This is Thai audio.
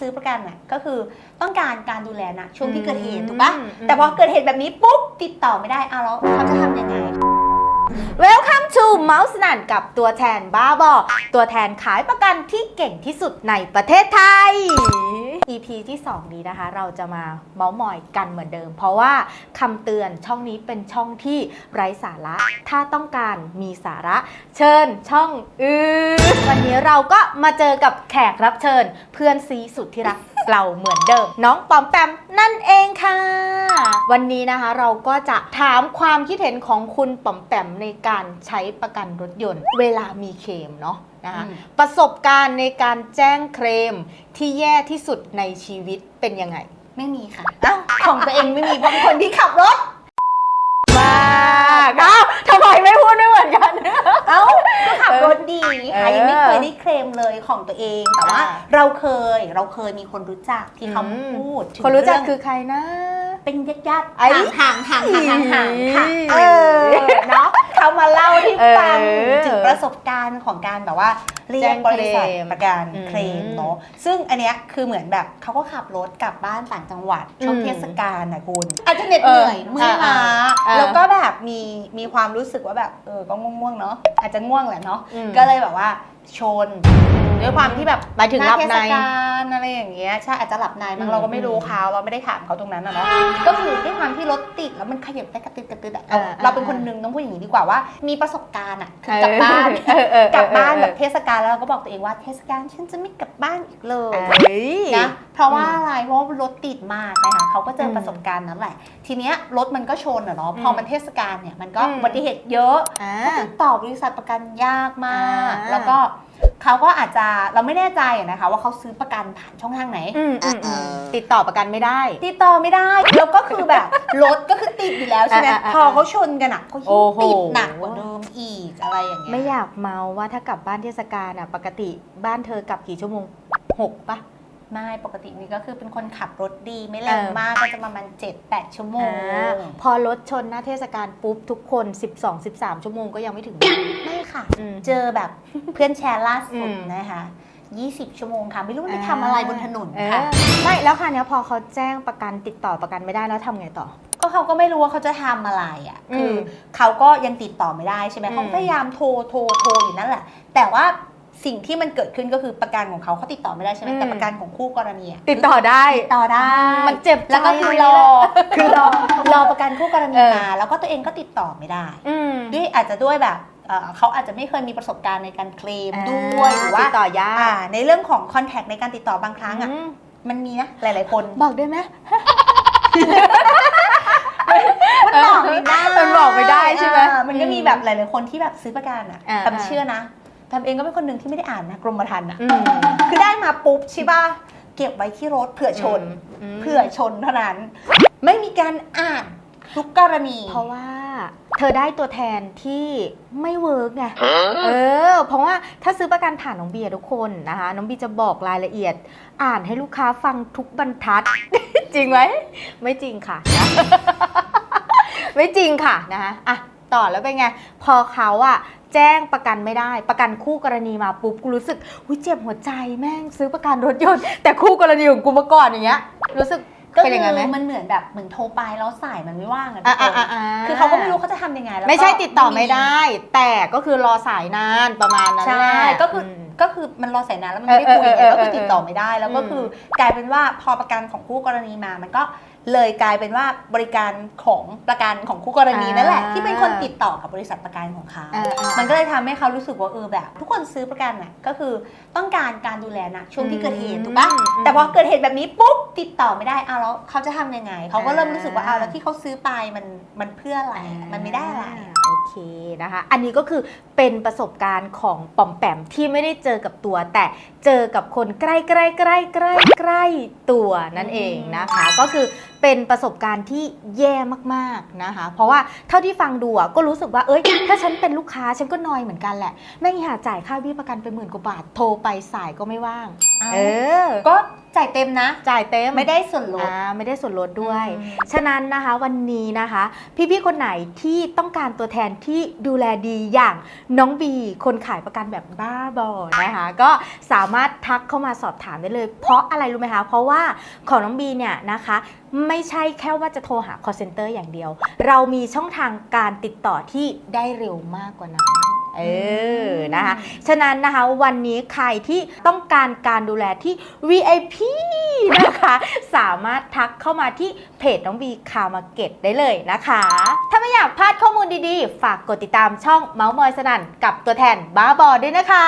ซื้อประกันอะก็คือต้องการการดูแลนะช่วงที่เกิดเหตุอืมถูกปะอืม แต่พอเกิดเหตุแบบนี้ปุ๊บติดต่อไม่ได้เอาแล้วเขาจะทำยังไง Welcome to Mouse นันกับตัวแทนบ้าบอตัวแทนขายประกันที่เก่งที่สุดในประเทศไทย EP ที่ 2 นี้นะคะ เราจะมาเมาส์มอยกันเหมือนเดิม เพราะว่าคำเตือนช่องนี้เป็นช่องที่ไร้สาระ ถ้าต้องการมีสาระ เชิญช่องอื่นวันนี้เราก็มาเจอกับแขกรับเชิญ เพื่อนซีสุดที่รัก เราเหมือนเดิม น้องปอมแปมนั่นเองค่ะ วันนี้นะคะเราก็จะถามความคิดเห็นของคุณปอมแปมในการใช้ประกันรถยนต์ เวลามีเคลมเนาะนะคะอืมประสบการณ์ในการแจ้งเคลมที่แย่ที่สุดในชีวิตเป็นยังไง ไม่มีค่ะ อ้าวของตัวเองไม่มีเพราะเป็นคนที่ขับรถ ลมเลยของตัวเอง แต่ว่า เราเคยเราเคยมีคนรู้จักที่เขาพูดถึงคนรู้จักเอคือใครนะ เป็นญาติญาติไอ้ ห่างห่างห่างห่างห่างค่ะเออเนาะเขามาเล่าให้ฟังถึงประสบการณ์ของการแบบว่าเรีแจ้ยกงบริษัทประกันเคลมเนาะซึ่งอันเนี้ยคือเหมือนแบบเขาก็ขับรถกลับบ้านต่างจังหวัดช่วงเทศกาลนะคุณอาจจะเหน็ดเหนื่อยเมื่อยล้าอ่าแล้วก็แบบ มีมีความรู้สึกว่าแบบเออก็ง่วงๆเนาะอาจจะง่วงแหละเนาะอืมก็เลยแบบว่าชน ด้วยความที่แบบหมายถึงหลับในเทศกาลอะไรอย่างเงี้ยใช่อาจจะหลับในมั้อืงมเราก็ไม่รู้เขาเราไม่ได้ถามเขาตรงนั้นนะเนาะก็คือด้วยความที่รถติดแล้วมันขยับได้กระตืดกระตืดอะเราอ่าเราเป็นคนนึงต้องพูดอย่างนี้ดีกว่าว่า มีประสบการณ์อะคือกลับบ้านเออเออเออ กลับบ้านเออแบบเทศกาลแล้วเราก็บอกตัวเองว่าเทศกาลฉันจะไม่กลับบ้านอีกเลยเอ้ย นะเพราะว่าอะไรเพราะว่ารถติดมากนะคะเขาก็เจออมประสบการณ์นั้นแหละ ทีเนี้ยรถมันก็ชนอะเนาะพอมันเทศกาลเนี่ยมันก็อืม อุบัติเหตุเยอะ อ่าเขาติดต่อบริษัทประกันยากมาก อ่าแล้วก็ เขาก็อาจจะเราไม่แน่ใจอะนะคะ ว่าเขาซื้อประกันผ่านช่องทางไหน อืมอืมอืมติดต่อประกันไม่ได้ ติดต่อไม่ได้ แล้วก็คือแบบรถก็คือติดอยู่แล้วใช่ไหมอ่าอ่าอ่าพอเขาชนกันอะก็โอ้ยิ่งโห ติดหนักกว่าเดิมอีกอะไรอย่างเงี้ยไม่อยากเมาว่าถ้ากลับบ้านเทศกาลอะปกติบ้านเธอกลับกี่ชั่วโมงหกปะ ไม่ปกตินี่ก็คือเป็นคนขับรถดีไม่แรงเออมากก็จะประมาณเจ็ดแปดชั่วโมงอ่าพอรถชนหน้าเทศกาลปุ๊บ ทุกคน 12 13 ชั่วโมงก็ยังไม่ถึงบ้านไม่ค่ะอืมเจอแบบเพื่อนแชร์ล่าสุดอืมนะคะ20 ชั่วโมงค่ะ ไม่รู้ว่าไปทำอะไรบนถนนเออค่ะไม่แล้วค่ะเนี้ยพอเขาแจ้งประกันติดต่อประกันไม่ได้แล้วทำไงต่อ ก็เขาก็ไม่รู้ว่าเขาจะทำอะไรอะอืมคือเขาก็ยังติดต่อไม่ได้ใช่ไหมอืมเขาพยายามโทรโทรโทรอยู่นั่นแหละ แต่ว่า สิ่งที่มันเกิดขึ้นก็คือประกันของเขาเขาติดต่อไม่ได้ใช่ไหมอืม แต่ประกันของคู่กรณีอะติดต่อได้ ติดต่อได้มันเจ็บใจแล้วก็คือรอคือรอรอประกันคู่กรณีเออ มาแล้วก็ตัวเองก็ติดต่อไม่ได้ อืมด้วยอาจจะด้วยแบบเอ่อเขาอาจจะไม่เคยมีประสบการณ์ในการเคลมด้วยหรือว่าติดต่อยากอ่าในเรื่องของคอนแทคในการติดต่อบางครั้งอะอืมมันมีนะหลาย ๆ คนบอกได้ไหม มันบอกไม่ได้มันบอกไม่ได้ใช่ไหมอ่ามันก็มีแบบหลาย ๆ คนที่แบบซื้อประกันอะอ่าทำเชื่อนะ ทำเองก็เป็นคนหนึ่งที่ไม่ได้อ่านนะกรมธรรม์อะอืมคือได้มาปุ๊บใช่ป่ะเก็บไว้ที่รถเผื่อชนมเผื่อชนเท่านั้น ไม่มีการอ่านทุกกรณี เพราะว่าเธอได้ตัวแทนที่ไม่เวิร์กไง เออ เพราะว่าถ้าซื้อประกันผ่านน้องเบียร์ทุกคนนะคะ น้องบีจะบอกรายละเอียด อ่านให้ลูกค้าฟังทุกบรรทัด จริงไหม ไม่จริงค่ะนะไม่จริงค่ะนะคะอะต่อแล้วเป็นไง พอเขาอะ แจ้งประกันไม่ได้ ประกันคู่กรณีมาปุ๊บกูรู้สึกอุ้ยเจ็บหัวใจแม่งซื้อประกันรถยนต์แต่คู่กรณีของกูมาก่อนอย่างเงี้ยรู้สึกก็เป็นคืยังไงไหมอมันเหมือนแบบเหมือนโทรไปแล้วสายมันไม่ว่างอะทุอะกคอะนอะอะคือเขาก็ไม่รู้เขาจะทำยังไงแล้วก็ไม่ใช่ติดต่อไม่ได้ แต่ก็คือรอสายนานประมาณนั้นใช่แหละก็คืออม ก็คือมันรอสายนานแล้วมันไม่ได้คุยเออไงเออเออก็คือติดต่อไม่ได้ แล้วก็คืออกลายเป็นว่าพอประกันของคู่กรณีมามันก็ เลยกลายเป็นว่าบริการของประกันของคู่กรณีนั่นแหละอ่าที่เป็นคนติดต่อกับบริษัทประกันของเขาอ่าอ่ามันก็เลยทำให้เขารู้สึกว่าเออแบบ ทุกคนซื้อประกันน่ะก็คือต้องการการดูแลนะช่วงที่เกิดเหตุถูกปะอืมแต่พอเกิดเหตุแบบนี้ปุ๊บติดต่อไม่ได้เอาแล้วเขาจะทำยังไง เขาก็เริ่มอ่ารู้สึกว่าเอาแล้วที่เขาซื้อไปมันมันเพื่ออะไรมันไม่ได้อะไร โอเคนะคะ อันนี้ก็คือเป็นประสบการณ์ของปอมแปมที่ไม่ได้เจอกับตัว แต่เจอกับคนใกล้ใกล้ใกล้ใกล้ใกล้ตัวนั่นเองนะคะ ก็คือเป็นประสบการณ์ที่แย่มากๆนะคะ เพราะว่าเท่าที่ฟังดูอะก็รู้สึกว่าเอ้ย ถ้าฉันเป็นลูกค้าฉันก็นอยเหมือนกันแหละแม่งหาจ่ายค่าวิประกันไปหมื่นกว่าบาทโทรไปสายก็ไม่ว่าง เออ ก็จ่ายเต็มนะ จ่ายเต็มไม่ได้ส่วนลดอ่าไม่ได้ส่วนลดด้วยอืมฉะนั้นนะคะวันนี้นะคะ พี่ๆคนไหนที่ต้องการตัวแทนที่ดูแลดีอย่างน้องบี คนขายประกันแบบบ้าบอนะคะ ก็สามารถทักเข้ามาสอบถามได้เลย เพราะอะไรรู้ไหมคะ เพราะว่าของน้องบีเนี่ยนะคะ ไม่ใช่แค่ว่าจะโทรหา call center อย่างเดียว เรามีช่องทางการติดต่อที่ได้เร็วมากกว่านั้น เออนะคะฉะนั้นนะคะวันนี้ใครที่ต้องการการดูแลที่ VIP นะคะสามารถทักเข้ามาที่เพจน้องบีคามาเก็ตได้เลยนะคะ ถ้าไม่อยากพลาดข้อมูลดีๆ ฝากกดติดตามช่องเมาส์มอยสนั่นกับตัวแทนบ้าบอด้วยนะคะ